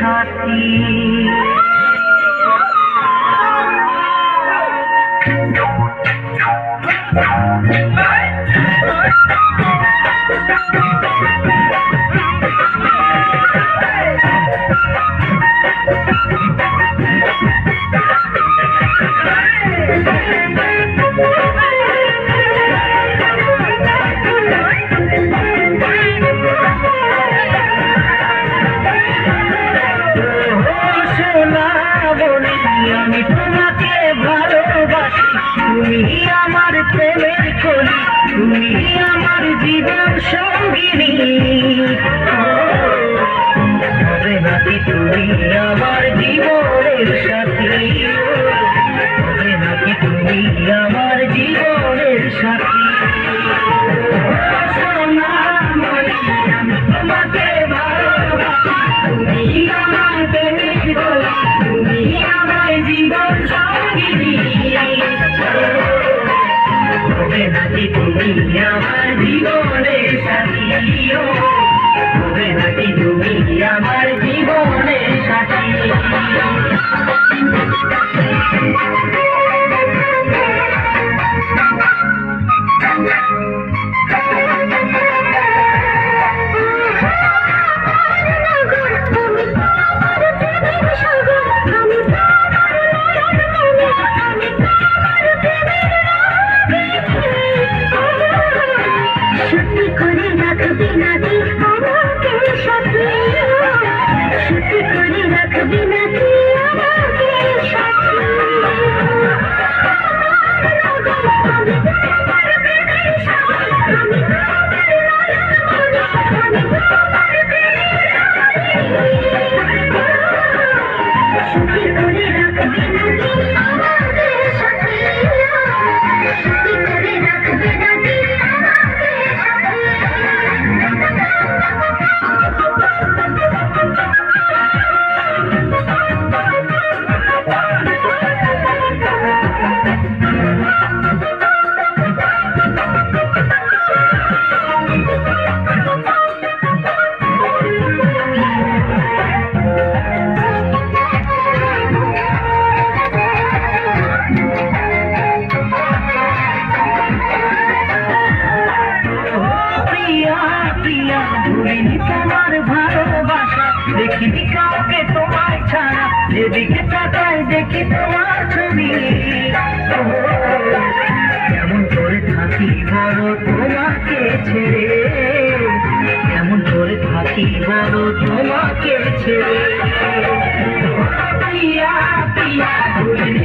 Thank you. তোমাকে ভালোবাসি। তুমি আমার প্রেমের কলি তুমি আমার জীবন সঙ্গিনী। তুমি আমার জীবনের সাথী। নাকি তুমি আমার জীবনের সাথী হবে নাকি তুমি আমার জীবনের সাথী রাখবি না দি আমাকে সাথে সত্যি করে রাখবি না দি আমাকে সাথে সত্যি করে রাখবি না দি দেখিনি কাউকে তোমার ছাড়া যেদিকে তাকাই দেখি তোমার ছবি। কেমন করে থাকি বড় তোমাকে ছেড়ে? কেমন করে থাকি বড় তোমাকে ছেড়ে?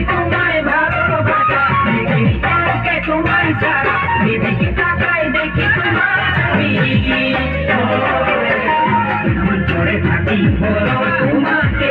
তোমায় ভালোবাসা। ছাড়া কেমন করে থাকি বড় তোমাকে